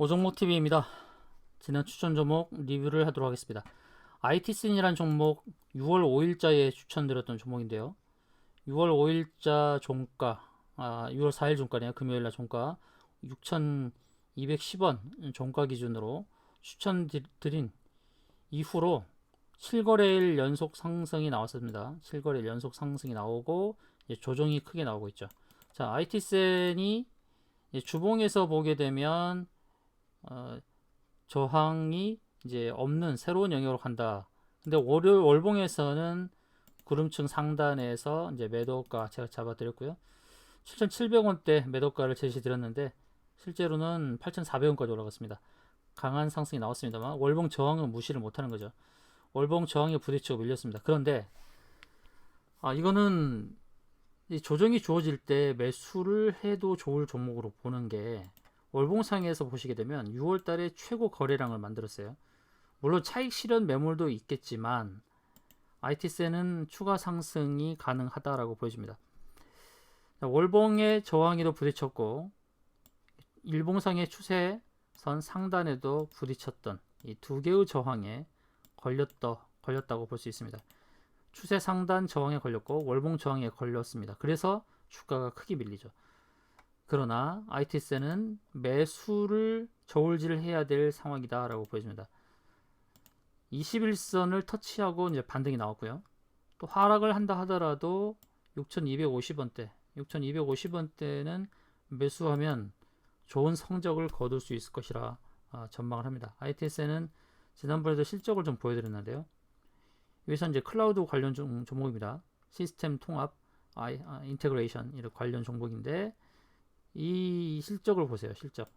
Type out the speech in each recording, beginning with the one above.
오종목TV입니다. 지난 추천 종목 리뷰를 하도록 하겠습니다. IT슨이라는 종목 6월 5일자에 추천드렸던 종목인데요. 6월 5일자 종가, 아, 6월 4일 종가네요. 금요일날 종가 6,210원 종가 기준으로 추천드린 이후로 7거래일 연속 상승이 나왔습니다. 7거래일 연속 상승이 나오고 조정이 크게 나오고 있죠. 자, IT센이 주봉에서 보게 되면 어, 저항이 이제 없는 새로운 영역으로 간다. 근데 월요 월봉에서는 구름층 상단에서 이제 매도가 제가 잡아드렸고요. 7,700원대 매도가를 제시드렸는데 실제로는 8,400원까지 올라갔습니다. 강한 상승이 나왔습니다만 월봉 저항은 무시를 못하는 거죠. 월봉 저항에 부딪히고 밀렸습니다. 그런데 아 이거는 이 조정이 주어질 때 매수를 해도 좋을 종목으로 보는 게 월봉상에서 보시게 되면 6월 달에 최고 거래량을 만들었어요. 물론 차익 실현 매물도 있겠지만 IT세는 추가 상승이 가능하다라고 보여집니다. 월봉의 저항에도 부딪혔고 일봉상의 추세선 상단에도 부딪혔던 이 두 개의 저항에 걸렸다, 걸렸다고 볼 수 있습니다. 추세 상단 저항에 걸렸고 월봉 저항에 걸렸습니다. 그래서 주가가 크게 밀리죠. 그러나 IT세는 매수를 저울질을 해야 될 상황이다라고 보여집니다. 21선을 터치하고 이제 반등이 나왔고요. 또 하락을 한다 하더라도 6,250원대, 6,250원대는 매수하면 좋은 성적을 거둘 수 있을 것이라 어, 전망을 합니다. ITS는 지난번에도 실적을 좀 보여드렸는데요. 여기서 이제 클라우드 관련 종, 목입니다 시스템 통합, 아, 인테그레이션 이런 관련 종목인데 이 실적을 보세요. 실적.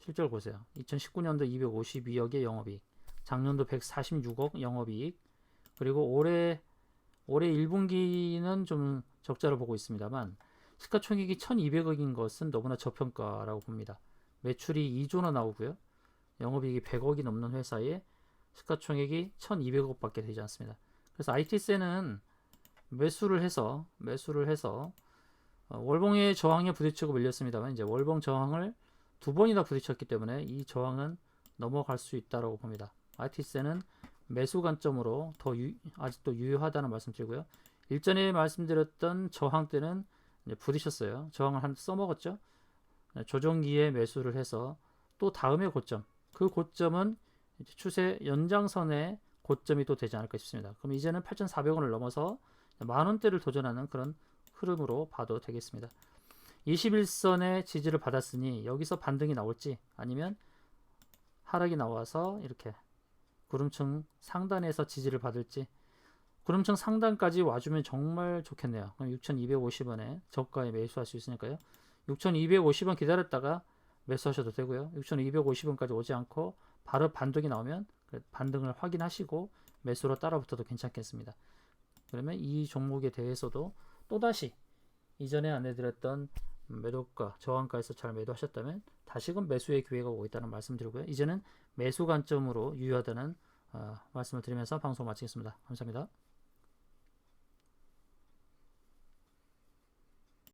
실적을 보세요. 2019년도 252억의 영업이익, 작년도 146억 영업이익, 그리고 올해 올해 1분기는 좀 적자를 보고 있습니다만 시가총액이 1,200억인 것은 너무나 저평가라고 봅니다. 매출이 2조나 나오고요. 영업이익이 100억이 넘는 회사에 시가총액이 1,200억밖에 되지 않습니다. 그래서 IT세는 매수를 해서 매수를 해서 어, 월봉의 저항에 부딪히고 밀렸습니다만 이제 월봉 저항을 두 번이나 부딪혔기 때문에 이 저항은 넘어갈 수 있다고 봅니다. IT세는 매수 관점으로 더 유, 아직도 유효하다는 말씀드리고요. 일전에 말씀드렸던 저항 때는 부딪혔어요. 저항을 한 써먹었죠. 네, 조정기에 매수를 해서 또 다음의 고점, 그 고점은 추세 연장선의 고점이 또 되지 않을까 싶습니다. 그럼 이제는 8,400원을 넘어서 만 원대를 도전하는 그런 흐름으로 봐도 되겠습니다. 21선의 지지를 받았으니 여기서 반등이 나올지 아니면 하락이 나와서 이렇게 구름층 상단에서 지지를 받을지 구름층 상단까지 와주면 정말 좋겠네요. 그럼 6,250원에 저가에 매수할 수 있으니까요. 6,250원 기다렸다가 매수하셔도 되고요. 6,250원까지 오지 않고 바로 반등이 나오면 그 반등을 확인하시고 매수로 따라붙어도 괜찮겠습니다. 그러면 이 종목에 대해서도 또다시 이전에 안내드렸던 매도가, 저항가에서 잘 매도하셨다면 다시금 매수의 기회가 오고 있다는 말씀 드리고요. 이제는 매수 관점으로 유효하다는 어, 말씀을 드리면서 방송 마치겠습니다. 감사합니다.